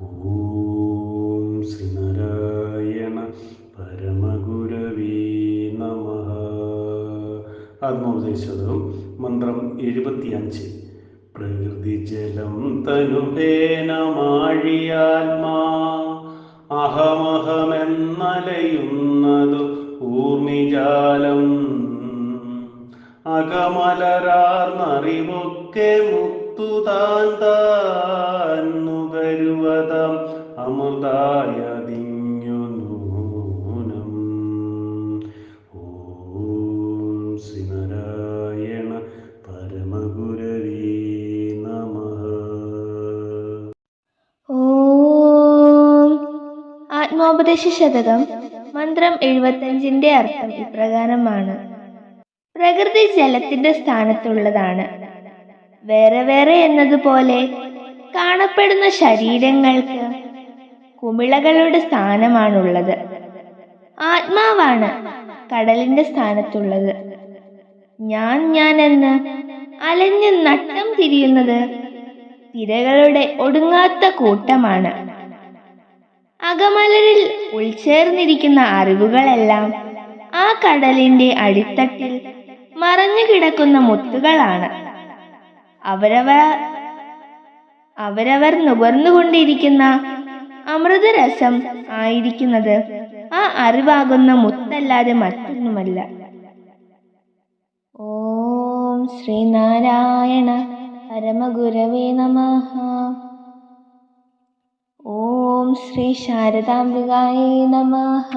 ഓം ശ്രീനാരായണ പരമഗുരവീ നമ. ആത്മോപദേശതം മന്ത്രം എഴുപത്തിയഞ്ച്. പ്രകൃതി ജലം തനുഹേനമാഴിയാത്മാ അഹമഹമെന്നലയുന്നതു ഊർമിജാലം. അകമലരാർന്നറിവൊക്കെ മുത്തുതാൻ താൻ നുകരുവതം അമൃതായതിഞ്ഞു നൂനം. ഓം ശ്രീനാരായണ പരമഗുരവീ നമ. ഓം ആത്മോപദേശ ശതകം മന്ത്രം എഴുപത്തഞ്ചിന്റെ അർത്ഥം ഇപ്രകാരമാണ്. പ്രകൃതി ജലത്തിന്റെ സ്ഥാനത്തുള്ളതാണ്. വേറെ വേറെ എന്നതുപോലെ കാണപ്പെടുന്ന ശരീരങ്ങൾക്ക് കുമിളകളുടെ സ്ഥാനമാണുള്ളത്. ആത്മാവാണ് കടലിന്റെ സ്ഥാനത്തുള്ളത്. ഞാൻ ഞാൻ എന്ന് അലഞ്ഞ് നട്ടം തിരിയുന്നത് തിരകളുടെ ഒടുങ്ങാത്ത കൂട്ടമാണ്. അകമലരിൽ ഉൾച്ചേർന്നിരിക്കുന്ന അറിവുകളെല്ലാം ആ കടലിന്റെ അടിത്തട്ടിൽ മറഞ്ഞു കിടക്കുന്ന മുത്തുകളാണ്. അവരവർ അവരവർ നുകർന്നുകൊണ്ടിരിക്കുന്ന അമൃതരസം ആയിരിക്കുന്നത്. ആ അറിവാകുന്ന മുത്തല്ലാതെ മറ്റൊന്നുമല്ല. ഓം ശ്രീനാരായണ പരമഗുരവേ നമ. ഓം ശ്രീ ശാരദാംബികായേ നമഃ.